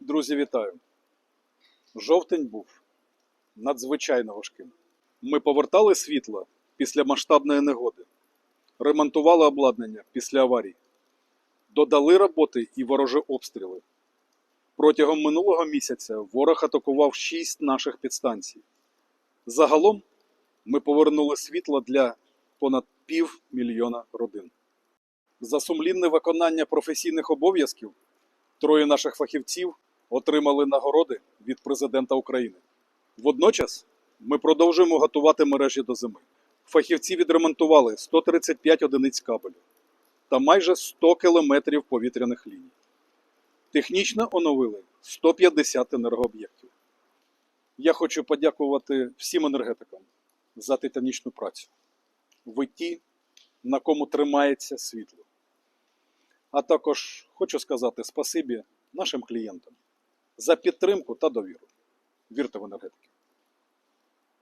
Друзі, вітаю! Жовтень був надзвичайно важким. Ми повертали світло після масштабної негоди, ремонтували обладнання після аварій, додали роботи і ворожі обстріли. Протягом минулого місяця ворог атакував шість наших підстанцій. Загалом ми повернули світло для понад півмільйона родин. За сумлінне виконання професійних обов'язків троє наших фахівців отримали нагороди від президента України. Водночас ми продовжуємо готувати мережі до зими. Фахівці відремонтували 135 одиниць кабелю та майже 100 кілометрів повітряних ліній. Технічно оновили 150 енергооб'єктів. Я хочу подякувати всім енергетикам за титанічну працю. Ви ті, на кому тримається світло. А також хочу сказати спасибі нашим клієнтам за підтримку та довіру. Вірте в енергетику.